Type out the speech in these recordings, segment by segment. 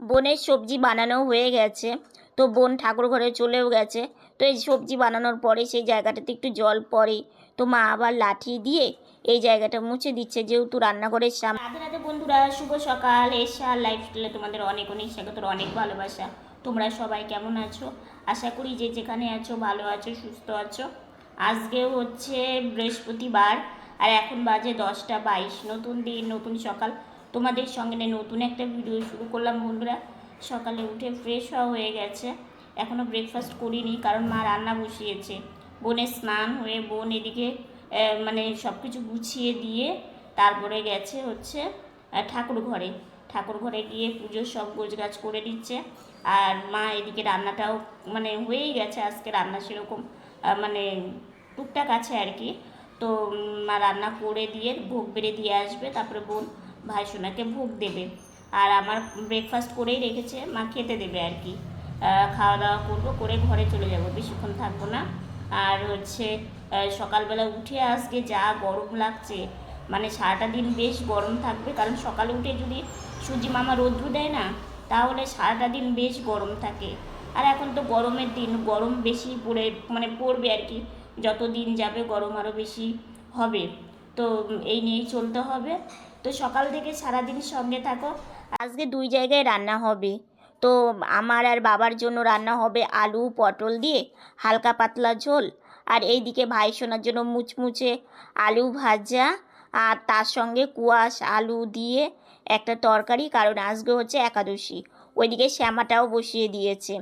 বোনের সবজি বানানো হয়ে গেছে। তো বোন ঠাকুর ঘরে চলেও গেছে। তো এই সবজি বানানোর পরে সেই জায়গাটাতে একটু জল পড়ে। তো মা আবার লাঠি দিয়ে এই জায়গাটা মুছে দিচ্ছে যেহেতু রান্নাঘরের সামনে রাধে রাধে বন্ধুরা, শুভ সকাল। এসা লাইফস্টাইলে তোমাদের অনেক অনেক স্বাগত অনেক ভালোবাসা। তোমরা সবাই কেমন আছো? আশা করি যে যেখানে আছো ভালো আছো, সুস্থ আছো। আজকেও হচ্ছে বৃহস্পতিবার, আর এখন বাজে দশটা বাইশ। নতুন দিন, নতুন সকাল। তোমাদের সঙ্গে নতুন একটা ভিডিও শুরু করলাম বন্ধুরা। সকালে উঠে ফ্রেশ হওয়া হয়ে গেছে। এখনও ব্রেকফাস্ট করিনি কারণ মা রান্না বসিয়েছে। বোনের স্নান হয়ে বোন এদিকে মানে সব কিছু গুছিয়ে দিয়ে তারপরে গেছে হচ্ছে ঠাকুর ঘরে। ঠাকুর ঘরে গিয়ে পুজোর সব গোছগাছ করে দিচ্ছে আর মা এদিকে রান্নাটাও মানে হয়েই গেছে আজকে রান্না সেরকম মানে টুকটাক আছে আর কি। তো মা রান্না করে দিয়ে ভোগ বেড়ে দিয়ে আসবে, তারপরে বোন ভাই সোনাকে ভোগ দেবে। আর আমার ব্রেকফাস্ট করেই রেখেছে, মা খেতে দেবে আর কি। খাওয়া দাওয়া করব, করে ঘরে চলে যাব, বেশিক্ষণ থাকব না। আর হচ্ছে সকালবেলা উঠে আজকে যা গরম লাগছে মানে সারাটা দিন বেশ গরম থাকবে, কারণ সকালে উঠে যদি সূর্যি মামা রৌদ্র দেয় না, তাহলে সারাটা দিন বেশ গরম থাকে। আর এখন তো গরমের দিন, গরম বেশি পড়ে মানে পড়বে আর কি। যত দিন যাবে গরম আরও বেশি হবে। তো এই নিয়েই চলতে হবে। তো সকাল থেকে সারাদিন সঙ্গে থাকো। আজকে দুই জায়গায় রান্না হবে। তো আমার আর বাবার জন্য রান্না হবে আলু, পটল দিয়ে হালকা পাতলা ঝোল। আর এইদিকে ভাই সোনার জন্য মুচমুচে আলু ভাজা। আর তার সঙ্গে কুয়াশ আলু দিয়ে একটা তরকারি, কারণ আজকে হচ্ছে একাদশী। ওইদিকে শ্যামাটাও বসিয়ে দিয়েছে।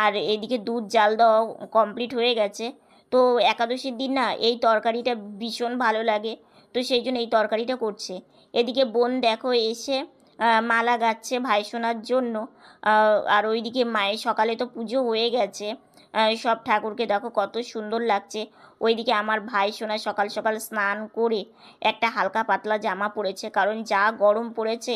আর এদিকে দুধ, জাল দেওয়া কমপ্লিট হয়ে গেছে। তো একাদশীর দিন না এই তরকারিটা ভীষণ ভালো লাগে। তো সেই জন্য এই তরকারিটা করছে। এদিকে বোন দেখো এসে মালা গাচ্ছে ভাই সোনার জন্য। আর ওইদিকে মায়ের সকালে তো পুজো হয়ে গেছে। সব ঠাকুরকে দেখো কত সুন্দর লাগছে। ওইদিকে আমার ভাই সোনা সকাল সকাল স্নান করে একটা হালকা পাতলা জামা পরেছে, কারণ যা গরম পড়েছে,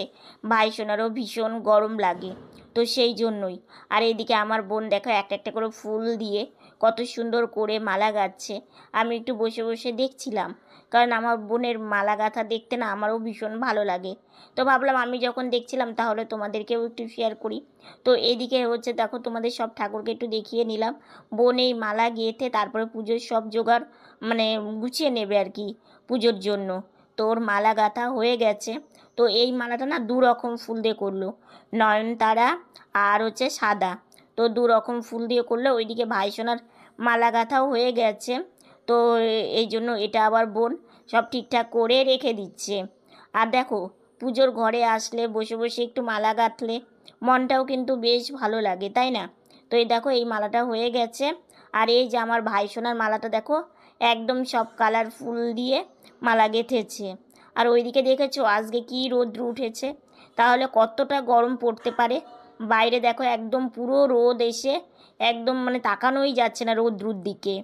ভাই সোনারও ভীষণ গরম লাগে। তো সেই জন্যই। আর এইদিকে আমার বোন দেখো একটা একটা করে ফুল দিয়ে কত সুন্দর করে মালা গাচ্ছে। আমি একটু বসে বসে দেখছিলাম। কারণ আমার বোনের মালা গাঁথা দেখতে না আমারও ভীষণ ভালো লাগে। তো ভাবলাম আমি যখন দেখছিলাম তাহলে তোমাদেরকেও একটু শেয়ার করি। তো এদিকে হচ্ছে দেখো তোমাদের সব ঠাকুরকে একটু দেখিয়ে নিলাম। বোন এই মালা গেঁথে তারপরে পুজোর সব জোগাড় মানে গুছিয়ে নেবে আর কি পুজোর জন্য। তো ওর মালা গাঁথা হয়ে গেছে। তো এই মালাটা না দু রকম ফুল দিয়ে করল। নয়নতারা আর হচ্ছে সাদা। তো দু রকম ফুল দিয়ে করল ওইদিকে ভাইসোনার মালা গাঁথাও হয়ে গেছে। তো এই জন্য এটা আবার বোন সব ঠিকঠাক করে রেখে দিচ্ছে। আর দেখো, পুজোর ঘরে আসলে, বসে বসে একটু মালা গাঁথলে মনটাও কিন্তু বেশ ভালো লাগে, তাই না? তো এই দেখো, এই মালাটা হয়ে গেছে। আর এই যে আমার ভাই সোনার মালাটা দেখো, একদম সব কালার ফুল দিয়ে মালা গেঁথেছে। আর ওইদিকে দেখেছ, আজকে কি রোদ্র উঠেছে? তাহলে কতটা গরম পড়তে পারে? বাইরে দেখো, একদম পুরো রোদ এসে একদম মানে তাকানোই যাচ্ছে না রোদ্রুর দিকে।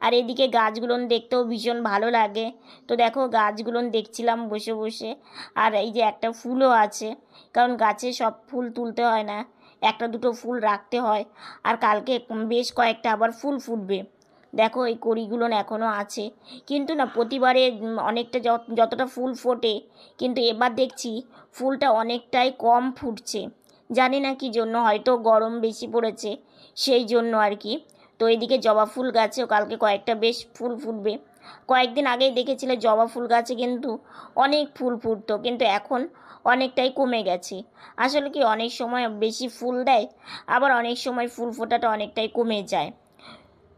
আর এদিকে গাছগুলো দেখতেও ভীষণ ভালো লাগে। তো দেখো, গাছগুলো দেখছিলাম বসে বসে। আর এই যে একটা ফুলও আছে, কারণ গাছে সব ফুল তুলতে হয় না। একটা দুটো ফুল রাখতে হয়। আর কালকে বেশ কয়েকটা আবার ফুল ফুটবে। দেখো, এই কড়িগুলো এখনও আছে। কিন্তু না, প্রতিবারে অনেকটা যত- যতটা ফুল ফোটে, কিন্তু এবার দেখছি ফুলটা অনেকটাই কম ফুটছে। জানি না কি জন্য, হয়তো গরম বেশি পড়েছে, সেই জন্য আর কি। তো এদিকে জবা ফুল গাছেও কালকে কয়েকটা বেশ ফুল ফুটবে। কয়েকদিন আগেই দেখেছিলে জবা ফুল গাছে কিন্তু অনেক ফুল ফুটতো, কিন্তু এখন অনেকটাই কমে গেছে। আসলে কি অনেক সময় বেশি ফুল দেয়, আবার অনেক সময় ফুল ফোটাটা অনেকটাই কমে যায়।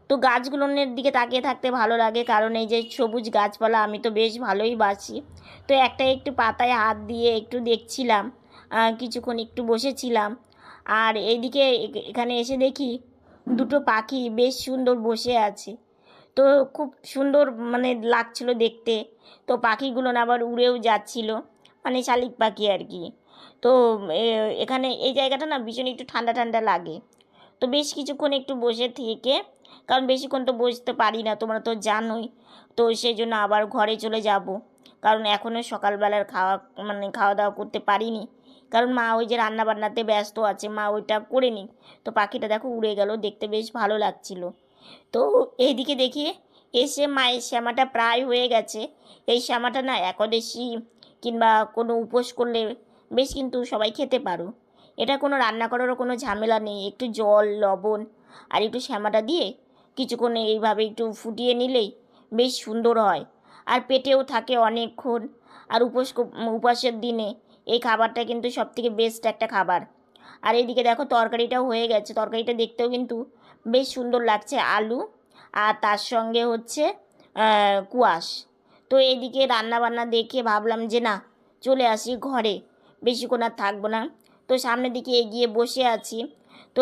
তো গাছগুলোর দিকে তাকিয়ে থাকতে ভালো লাগে, কারণ এই যে সবুজ গাছপালা আমি তো বেশ ভালোই বাসি। তো একটা একটু পাতায় হাত দিয়ে একটু দেখছিলাম কিছুক্ষণ একটু বসেছিলাম। আর এইদিকে এখানে এসে দেখি দুটো পাখি বেশ সুন্দর বসে আছে। তো খুব সুন্দর মানে লাগছিল দেখতে। তো পাখিগুলো না আবার উড়েও যাচ্ছিল মানে শালিক পাখি আর কি। তো এখানে এই জায়গাটা না ভীষণ একটু ঠান্ডা ঠান্ডা লাগে। তো বেশ কিছুক্ষণ একটু বসে থেকে, কারণ বেশিক্ষণ তো বসতে পারি না, তোমরা তো জানোই। তো সেই জন্য আবার ঘরে চলে যাব, কারণ এখনও সকালবেলার খাওয়া মানে খাওয়া দাওয়া করতে পারিনি। কারণ মা ওই যে রান্না বান্নাতে ব্যস্ত আছে, মা ওইটা করে নি তো পাখিটা দেখো উড়ে গেল, দেখতে বেশ ভালো লাগছিল। তো এইদিকে দেখি এসে মায়ের শ্যামাটা প্রায় হয়ে গেছে। এই শ্যামাটা না একাদশী কিংবা কোনো উপোস করলে বেশ কিন্তু সবাই খেতে পারো। এটা কোনো রান্না করারও কোনো ঝামেলা নেই, একটু জল, লবণ আর একটু শ্যামাটা দিয়ে কিছুক্ষণ এইভাবে একটু ফুটিয়ে নিলেই বেশ সুন্দর হয়। আর পেটেও থাকে অনেকক্ষণ। আর উপোস উপাসের দিনে এই খাবারটা কিন্তু সব থেকে বেস্ট একটা খাবার। আর এইদিকে দেখো তরকারিটাও হয়ে গেছে। তরকারিটা দেখতেও কিন্তু বেশ সুন্দর লাগছে আলু আর তার সঙ্গে হচ্ছে কুয়াশ। তো এইদিকে রান্না বান্না দেখে ভাবলাম যে না, চলে আসি ঘরে। বেশিক্ষণ আর থাকব না। তো সামনের দিকে এগিয়ে বসে আছি। তো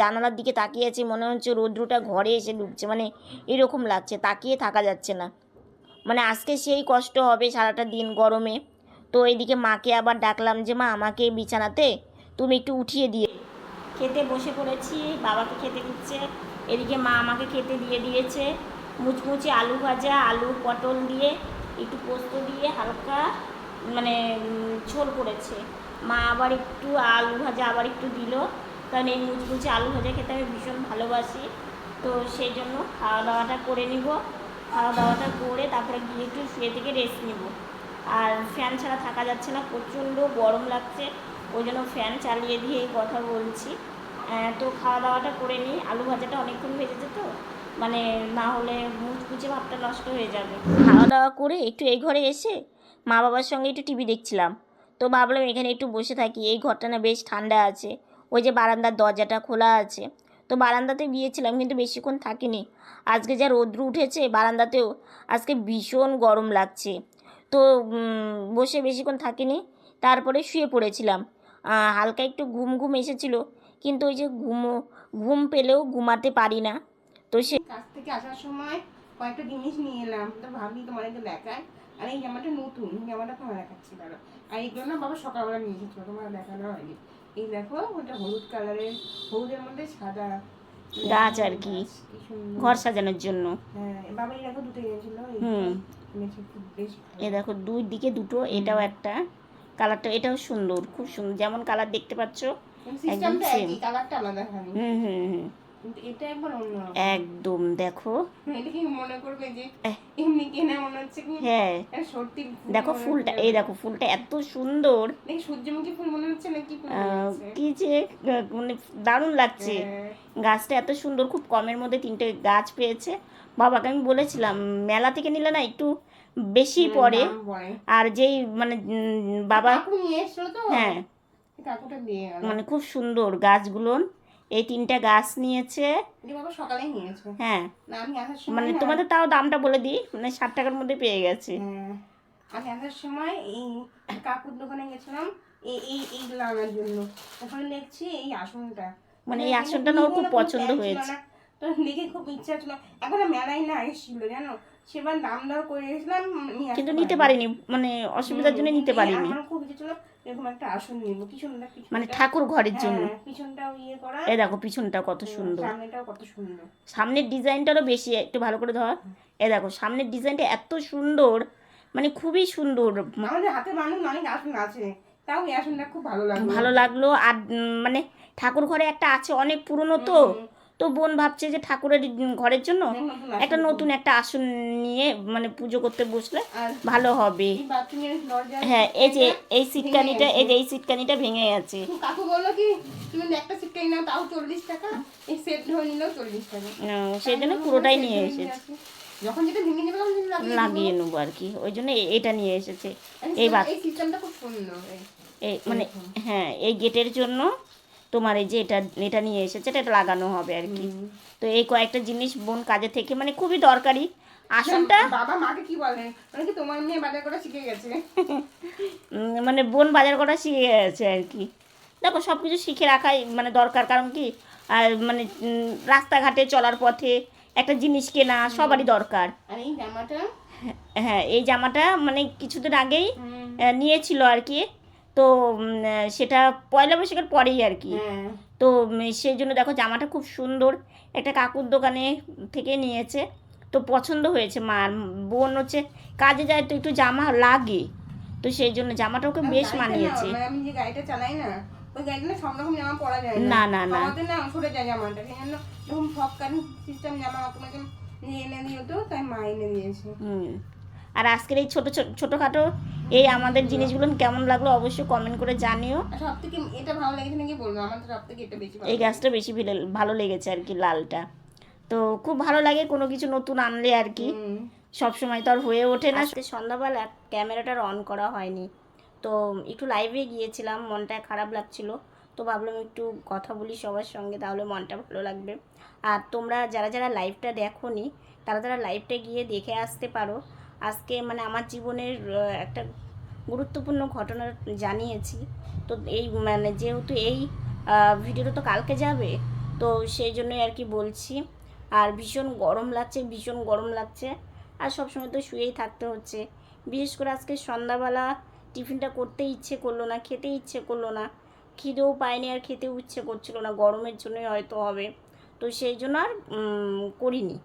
জানালার দিকে তাকিয়ে আছি, মনে হচ্ছে রৌদ্রটা ঘরে এসে ঢুকছে মানে এরকম লাগছে, তাকিয়ে থাকা যাচ্ছে না। মানে আজকে সেই কষ্ট হবে সারাটা দিন গরমে। তো এদিকে মাকে আবার ডাকলাম যে, মা, আমাকে বিছানাতে তুমি একটু উঠিয়ে দিয়ে খেতে বসে পড়েছি, বাবাকে খেতে দিচ্ছে। এদিকে মা আমাকে খেতে দিয়ে দিয়েছে। মুচমুচে আলু ভাজা, আলু পটল দিয়ে একটু পোস্ত দিয়ে হালকা মানে ঝোল করেছে। মা আবার একটু আলু ভাজা আবার একটু দিল। কারণ এই মুচমুচে আলু ভাজা খেতে আমি ভীষণ ভালোবাসি। তো সেই জন্য খাওয়া দাওয়াটা করে নিব। খাওয়া দাওয়াটা করে তারপরে গিয়ে একটু শুয়ে থেকে রেস্ট নিব। আর ফ্যান ছাড়া থাকা যাচ্ছে না, প্রচণ্ড গরম লাগছে। ওই জন্য ফ্যান চালিয়ে দিয়ে এই কথা বলছি। তো খাওয়া দাওয়াটা করে নিই। আলু ভাজাটা অনেকক্ষণ ভেজেছে তো মানে না হলে মুচকুচে ভাবটা নষ্ট হয়ে যাবে। খাওয়া দাওয়া করে একটু এই ঘরে এসে মা বাবার সঙ্গে একটু টিভি দেখছিলাম। তো ভাবলাম এখানে একটু বসে থাকি। এই ঘরটা না বেশ ঠান্ডা আছে। ওই যে বারান্দার দরজাটা খোলা আছে। তো বারান্দাতে গিয়েছিলাম, কিন্তু বেশিক্ষণ থাকিনি। আজকে যা রৌদ্র উঠেছে বারান্দাতেও, আজকে ভীষণ গরম লাগছে। তো বসে বেশিক্ষণ থাকিনি। তারপরে শুয়ে পড়েছিলাম। হালকা একটু ঘুম ঘুম এসেছিল কিন্তু ওই যে ঘুম ঘুম পেলেও ঘুমাতে পারি না। তো সে কাছ থেকে আসার সময় কয়েকটা জিনিস নিয়ে এলাম। তো ভাবি তোমার একটু দেখায় আর এই জামাটা নতুন এই জামাটা তোমার দেখাচ্ছি দাঁড়ো আর এইগুলো না বাবা সকালবেলা নিয়ে এসেছিল তোমার দেখানো হয়নি। এই দেখো ওটা হলুদ কালারের হলুদের মধ্যে সাদা গাছ আর কি। কি ঘর সাজানোর জন্য। হ্যাঁ বাবা এই দেখো দুটো এনেছিল হুম। এ দেখো দুই দিকে দুটো এটাও একটা। কালারটা এটাও সুন্দর খুব সুন্দর যেমন কালার দেখতে পাচ্ছ একদম সেম খালি হুম হুম হুম। কিন্তু এটা একবার অন্য একদম দেখো। এটা কি মনে করবে যে এমনি কেনা মনে হচ্ছে কি? হ্যাঁ। সত্যি দেখো ফুলটা এই দেখো ফুলটা এত সুন্দর। দেখি সূর্যমুখী ফুল মনে হচ্ছে না কি যে মানে দারুণ লাগছে। হ্যাঁ। গাছটা এত সুন্দর খুব কমের মধ্যে তিনটে গাছ পেয়েছে। বাবাকে আমি বলেছিলাম মেলা থেকে নিলে না একটু বেশি পড়ে। আর যেই মানে বাবা হ্যাঁ। মানে খুব সুন্দর গাছগুলো। এই তিনটা গাছ নিয়েছে। সকালে নিয়েছে। হ্যাঁ। মানে তোমাদের তাও দামটা বলে দিই মানে ষাট টাকার মধ্যে পেয়ে গেছে। হ্যাঁ। আমি আসার সময় এই কাকুর দোকানে গেছিলাম এই এই এইগুলো আনার জন্য। ওখানে দেখছি এই আসনটা। মানে এই আসনটা না ওর খুব পছন্দ হয়েছে। তো দেখে খুব ইচ্ছা ছিল। এখন মেলায় না এসেছিল জানো? সেবার দাম দর করে গেছিলাম কিন্তু নিতে পারিনি। মানে অসুবিধার জন্য নিতে পারিনি। আমার খুব ইচ্ছে ছিল এরকম একটা আসন নিব পিছনটা পিছনটা মানে ঠাকুর ঘরের জন্য। হ্যাঁ, পিছনটাও ইয়ে করা। এই দেখো পিছনটা কত সুন্দর। সামনেটাও কত সুন্দর। সামনের ডিজাইনটারও বেশি একটু ভালো করে ধর। এ দেখো সামনের ডিজাইনটা এত সুন্দর মানে খুবই সুন্দর। আমাদের হাতে মানুষ অনেক আসন আছে তাও এই আসনটা খুব ভালো লাগল। ভালো লাগল। আর মানে ঠাকুর ঘরে একটা আছে অনেক পুরনো তো। তো বোন ভাবছে যে ঠাকুরের ঘরের জন্য একটা নতুন একটা আসন নিয়ে মানে পুজো করতে বসলে ভালো হবে। হ্যাঁ এই যে এই সিটকানিটা এই যে এই সিটকানিটা ভেঙে গেছে। কাকু বলল কি তুমি একটা সিট কিনে নাও তাও চল্লিশ টাকা। এই সেট ধরে নিলেও চল্লিশ টাকা। সেই জন্য পুরোটাই নিয়ে এসেছে। যখন যেটা ভেঙে যাবে তখন লাগিয়ে নেব। আর কি। ওই জন্য এটা নিয়ে এসেছে। এই সিস্টেমটা খুব সুন্দর। এই। এই মানে হ্যাঁ এই গেটের জন্য তোমার এই যে এটা এটা নিয়ে এসেছে এটা লাগানো হবে আর কি। তো এই কয়েকটা জিনিস বোন কাজে থেকে মানে খুবই দরকারি। আসনটা বাবা মাকে কি বলে? মানে কি তোমার মেয়ে বাজার করা শিখে গেছে? মানে বোন বাজার করা শিখে গেছে আর কি। দেখো সব কিছু শিখে রাখাই মানে দরকার কারণ কি আর মানে রাস্তাঘাটে চলার পথে একটা জিনিস কেনা সবারই দরকার। আর এই জামাটা? হ্যাঁ এই জামাটা মানে কিছুদিন আগেই নিয়েছিল আর কি। তো সেটা পয়লা বৈশাখের পরেই আর কি। হ্যাঁ। তো সেই জন্য দেখো জামাটা খুব সুন্দর। একটা কাকুর দোকানে থেকে নিয়েছে। তো পছন্দ হয়েছে মার। বোন হচ্ছে কাজে যায় তো একটু জামা লাগে। তো সেই জন্য জামাটা ওকে বেশ মানিয়েছে। মানে আমি যে গাড়িটা চালাই না ওই গাড়িটা না সব রকম জামা পরা যায় না, না, না। আমাদের না সরে যায় জামাটা। সেই জন্য সব কারণ সিস্টেম জামা তোমাকে নিয়ে এনে দিও তো তাই মা এনে দিয়েছে। হুম। আর আজকের এই ছোটো ছোটো ছোটোখাটো এই আমাদের জিনিসগুলো কেমন লাগল অবশ্যই কমেন্ট করে জানিও। সব থেকে এটা ভালো লেগেছে নাকি বলব? আমার সব থেকে এটা বেশি ভালো এই গাছটা বেশি ভিলে- ভালো লেগেছে আর কি লালটা। তো খুব ভালো লাগে কোনো কিছু নতুন আনলে আর কি। হুম। সব সময় তো আর হয়ে ওঠে না। সন্ধ্যাবেলা ক্যামেরাটা অন করা হয়নি। তো একটু লাইভে গিয়েছিলাম মনটা খারাপ লাগছিল। তো ভাবলাম একটু কথা বলি সবার সঙ্গে তাহলে মনটা ভালো লাগবে। আর তোমরা যারা যারা লাইভটা দেখোনি তারা তারা লাইভটা গিয়ে দেখে আসতে পারো। আজকে মানে আমার জীবনের একটা গুরুত্বপূর্ণ ঘটনা জানিয়েছি। তো এই মানে যেহেতু এই ভিডিওটা তো কালকে যাবে, তো সেই জন্যই আর কি বলছি। আর ভীষণ গরম লাগছে, ভীষণ গরম লাগছে। আর সবসময় তো শুয়েই থাকতে হচ্ছে। বিশেষ করে আজকে সন্ধ্যাবেলা টিফিনটা করতে ইচ্ছে করল না খেতে ইচ্ছে করল না। খিদেও পায়নি আর খেতেও ইচ্ছে করছিল না, গরমের জন্যই হয়তো হবে। তো সেই জন্য আর করিনি।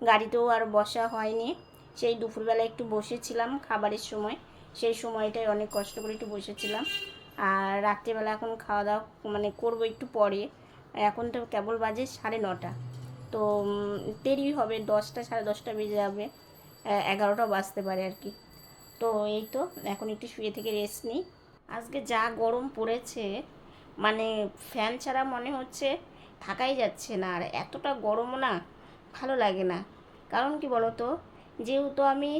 গাড়িতেও আর বসা হয়নি। সেই দুপুরবেলা একটু বসেছিলাম খাবারের সময়। সেই সময়টায় অনেক কষ্ট করে একটু বসেছিলাম। আর রাত্রিবেলা এখন খাওয়া দাওয়া মানে করব একটু পরে। এখন তো কেবল বাজে সাড়ে নটা। তো দেরি হবে, দশটা, সাড়ে দশটা বেজে যাবে। এগারোটা বাজতে পারে আর কি। তো এই তো, এখন একটু শুয়ে থেকে রেস্ট নিই। আজকে যা গরম পড়েছে মানে ফ্যান ছাড়া মনে হচ্ছে থাকাই যাচ্ছে না। আর এতটা গরমও না, ভালো লাগে না। কারণ কি বলো তো যেহেতু আমি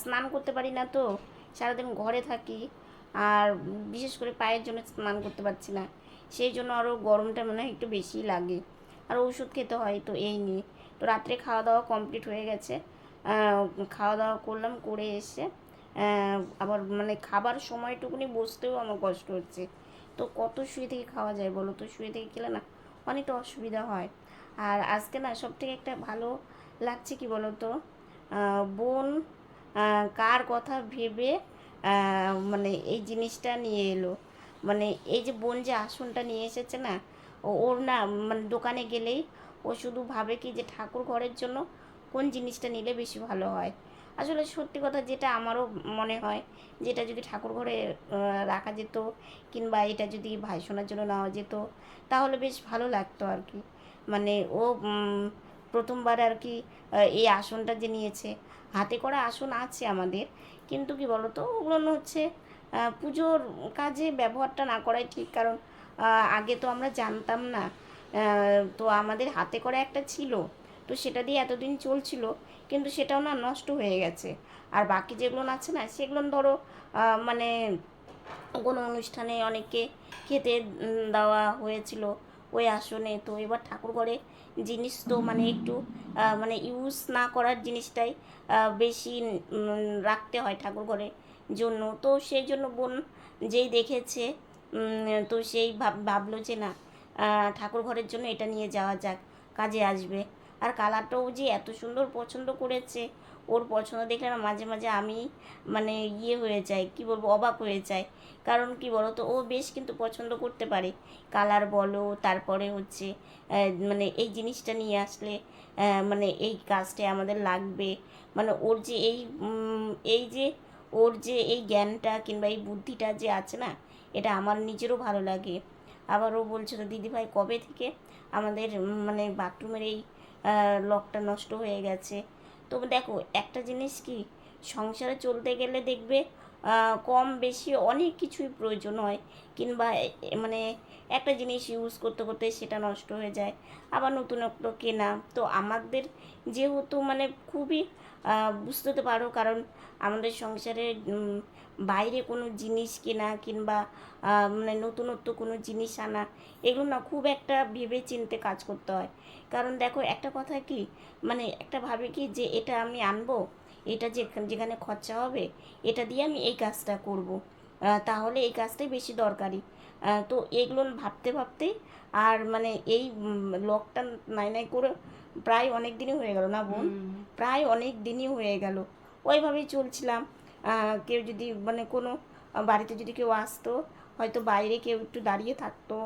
স্নান করতে পারি না তো, সারাদিন ঘরে থাকি, আর বিশেষ করে পায়ের জন্য স্নান করতে পারছি না, সেই জন্য আরও গরমটা মনে হয় একটু বেশি লাগে। আর ওষুধ খেতে হয় তো এই নিয়ে। তো রাত্রে খাওয়া দাওয়া কমপ্লিট হয়ে গেছে। খাওয়া দাওয়া করলাম, করে এসে আবার মানে খাবার সময়টুকুনি বসতেও আমার কষ্ট হচ্ছে। তো কত শুয়ে থেকে খাওয়া যায় বলো তো? শুয়ে থেকে খেলে না অনেকটা অসুবিধা হয়। আর আজকে না সব থেকে একটা ভালো লাগছে কি বলো তো? বোন কার কথা ভেবে মানে এই জিনিসটা নিয়ে এলো। মানে এই যে বোন যে আসনটা নিয়ে এসেছে না ওর না মানে দোকানে গেলেই ও শুধু ভাবে কি যে ঠাকুর ঘরের জন্য কোন জিনিসটা নিলে বেশি ভালো হয়। আসলে সত্যি কথা যেটা আমারও মনে হয়, যেটা যদি ঠাকুর ঘরে রাখা যেত কিংবা এটা যদি ভাইসোনার জন্য নেওয়া যেত, তাহলে বেশ ভালো লাগতো আর কি। মানে ও প্রথমবার আর কি এই আসনটা যে নিয়েছে। হাতে করা আসন আছে আমাদের, কিন্তু কি বলতো, ওগুলো হচ্ছে পুজোর কাজে ব্যবহারটা না করাই ঠিক। কারণ আগে তো আমরা জানতাম না তো আমাদের হাতে করা একটা ছিল, তো সেটা দিয়ে এতদিন চলছিল, কিন্তু সেটাও না নষ্ট হয়ে গেছে। আর বাকি যেগুলো আছে না, সেগুলো ধরো মানে কোনো অনুষ্ঠানে অনেককে খেতে দেওয়া হয়েছিল ওই আসনে তো এবার ঠাকুর ঘরে জিনিস তো মানে একটু মানে ইউজ না করার জিনিসটাই বেশি রাখতে হয় ঠাকুর ঘরে জন্য। তো সেই জন্য বোন যেই দেখেছে তো সেই ভাব ভাবলো যে না ঠাকুর ঘরের জন্য এটা নিয়ে যাওয়া যাক কাজে আসবে। আর কালারটাও যে এত সুন্দর পছন্দ করেছে ওর পছন্দ দেখলে না মাঝে মাঝে আমি মানে ইয়ে হয়ে যাই, কি বলব, অবাক হয়ে যায় কারণ কি বলো তো ও বেশ কিন্তু পছন্দ করতে পারে। কালার বলো, তারপরে হচ্ছে মানে এই জিনিসটা নিয়ে আসলে মানে এই কাজটা আমাদের লাগবে। মানে ওর যে এই এই যে ওর যে এই জ্ঞানটা কিংবা এই বুদ্ধিটা যে আছে না, এটা আমার নিজেরও ভালো লাগে। আবার ও বলছিল দিদিভাই কবে থেকে আমাদের মানে বাথরুমের এই লকটা নষ্ট হয়ে গেছে? তো দেখো, একটা জিনিস কি, সংসারে চলতে গেলে দেখবে কম বেশি অনেক কিছুই প্রয়োজন হয়। কিংবা মানে একটা জিনিস ইউজ করতে করতে সেটা নষ্ট হয়ে যায়। আবার নতুন একটা কেনা। তো আমাদের যেহেতু মানে খুবই বুঝতে তো পারো, কারণ আমাদের সংসারে বাইরে কোনো জিনিস কেনা কিংবা মানে নতুনত্ব কোনো জিনিস আনা, এগুলো না খুব একটা ভেবে চিনতে কাজ করতে হয়। কারণ দেখো, একটা কথা কি মানে একটা ভাবে কি যে এটা আমি আনব, এটা যে যেখানে খরচা হবে, এটা দিয়ে আমি এই কাজটা করব। তাহলে এই কাজটাই বেশি দরকারি। তো এগুলো ভাবতে ভাবতেই আর মানে এই লকটা নাই নাই করে প্রায় অনেক দিনই হয়ে গেল না বোন? প্রায় অনেক দিনই হয়ে গেল। ওইভাবেই চলছিলাম। কেউ যদি মানে কোনো বাড়িতে যদি কেউ আসতো হয়তো বাইরে কেউ একটু দাঁড়িয়ে থাকতো।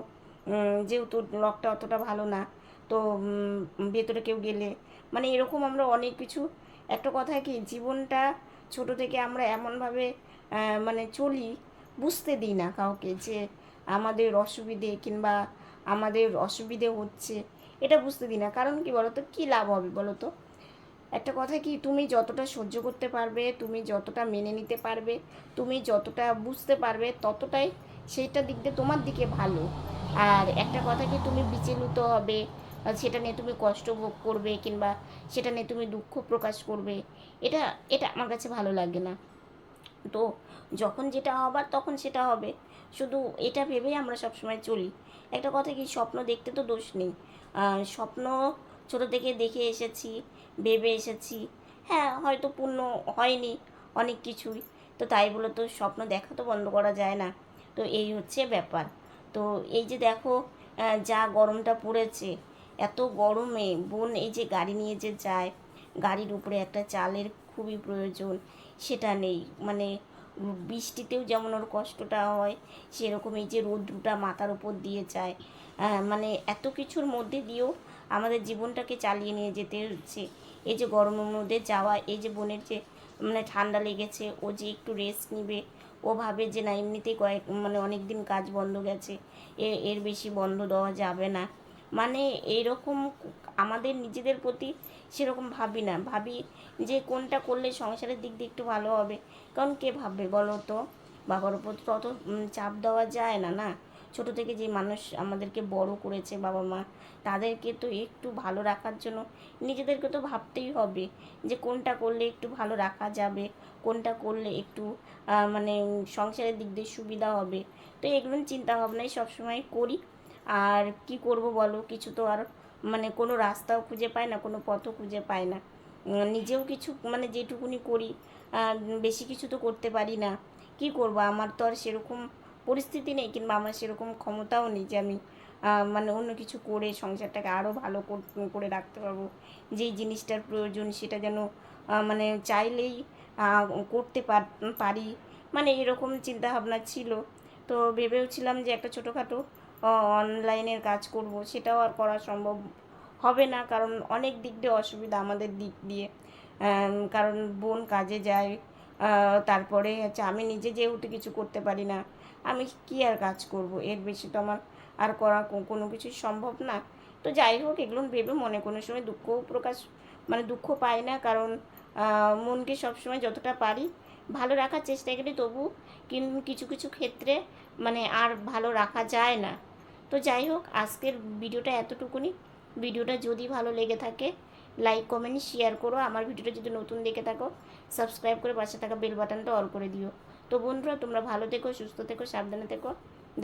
যেহেতু লকটা অতটা ভালো না তো ভেতরে কেউ গেলে। মানে এরকম আমরা অনেক কিছু একটা কথা কি জীবনটা ছোট থেকে আমরা এমনভাবে মানে চলি বুঝতে দিই না কাউকে যে আমাদের অসুবিধে কিংবা আমাদের অসুবিধে হচ্ছে। এটা বুঝতে দিই না। কারণ কি বলতো? কী লাভ হবে বলো তো একটা কথা কি, তুমি যতটা সহ্য করতে পারবে, তুমি যতটা মেনে নিতে পারবে, তুমি যতটা বুঝতে পারবে, ততটাই সেইটা দিক দিয়ে তোমার দিকে ভালো। আর একটা কথা কি, তুমি বিচলিত হবে সেটা নিয়ে তুমি কষ্ট ভোগ করবে কিংবা সেটা নিয়ে তুমি দুঃখ প্রকাশ করবে, এটা এটা আমার কাছে ভালো লাগে না। তো যখন যেটা হবার তখন সেটা হবে। শুধু এটা ভেবেই আমরা সবসময় চলি। একটা কথা কি, স্বপ্ন দেখতে তো দোষ নেই। স্বপ্ন ছোটো থেকে দেখে এসেছি, ভেবে এসেছি। হ্যাঁ হয়তো পূর্ণ হয়নি অনেক কিছুই। তো তাই বলে তো স্বপ্ন দেখা তো বন্ধ করা যায় না। তো এই হচ্ছে ব্যাপার। তো এই যে দেখো যা গরমটা পড়েছে, এত গরমে বোন এই যে গাড়ি নিয়ে যে যায়, গাড়ির উপরে একটা চালের খুবই প্রয়োজন, সেটা নেই। মানে বৃষ্টিতেও যেমন ওর কষ্টটা হয় সেরকম এই যে রৌদ্রটা মাথার উপর দিয়ে যায় মানে এত কিছুর মধ্যে দিয়েও আমাদের জীবনটাকে চালিয়ে নিয়ে যেতে হচ্ছে। এই যে গরমের মধ্যে যাওয়া, এই যে বোনের যে মানে ঠান্ডা লেগেছে, ও যে একটু রেস্ট নিবে, ও ভাবে যে না, এমনিতেই কয়েক মানে অনেক দিন কাজ বন্ধ গেছে, এ- এর বেশি বন্ধ দেওয়া যাবে না। মানে এরকম আমাদের নিজেদের প্রতি সেরকম ভাবি না। ভাবি যে কোনটা করলে সংসারের দিক দিয়ে একটু ভালো হবে। কারণ কে ভাববে বলো তো? বাবার উপর তত চাপ দেওয়া যায় না না? ছোট থেকে যে মানুষ আমাদেরকে বড় করেছে বাবা মা, তাদেরকে তো একটু ভালো রাখার জন্য নিজেদেরকে তো ভাবতেই হবে যে কোনটা করলে একটু ভালো রাখা যাবে, কোনটা করলে একটু মানে সংসারের দিক দিয়ে সুবিধা হবে। তো এগুলো চিন্তা ভাবনাই সবসময় করি। আর কি করব বলো? কিছু তো আর মানে কোনো রাস্তাও খুঁজে পায় না, কোনো পথও খুঁজে পায় না। নিজেও কিছু মানে যেটুকুনি করি বেশি কিছু তো করতে পারি না। কি করব? আমার তো আর সেরকম পরিস্থিতি নেই কিংবা আমার সেরকম ক্ষমতাও নেই যে আমি মানে অন্য কিছু করে সংসারটাকে আরও ভালো করে রাখতে পারব। যেই জিনিসটার প্রয়োজন সেটা যেন মানে চাইলেই করতে পার- মানে এরকম চিন্তা ভাবনা ছিল। তো ভেবেওছিলাম যে একটা ছোটোখাটো অনলাইনের কাজ করব। সেটাও আর করা সম্ভব হবে না। কারণ অনেক দিক দিয়ে অসুবিধা আমাদের দিক দিয়ে। কারণ বোন কাজে যায় তারপরে হচ্ছে আমি নিজে যেহেতু কিছু করতে পারি না, আমি কি আর কাজ করব? এর বেশি তো আমার আর করা কোনো কিছু সম্ভব না। তো যাই হোক, এগুলো ভেবে মনে কোনো সময় দুঃখও প্রকাশ মানে দুঃখ পাই না, কারণ মনকে সবসময় যতটা পারি ভালো রাখার চেষ্টা করি, তবু কিন্তু কিছু কিছু ক্ষেত্রে মানে আর ভালো রাখা যায় না। তো যাই হোক, আজকের ভিডিওটা এতটুকুনি। ভিডিওটা যদি ভালো লেগে থাকে, লাইক, কমেন্ট, শেয়ার করো। আমার ভিডিওটা যদি নতুন দেখে থাকো সাবস্ক্রাইব করে পাশে থাকা বেল বাটনটা অন করে দিও। তো বন্ধুরা, তোমরা ভালো থেকো, সুস্থ থেকো, সাবধানে থেকো।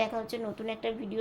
দেখা হচ্ছে নতুন একটা ভিডিও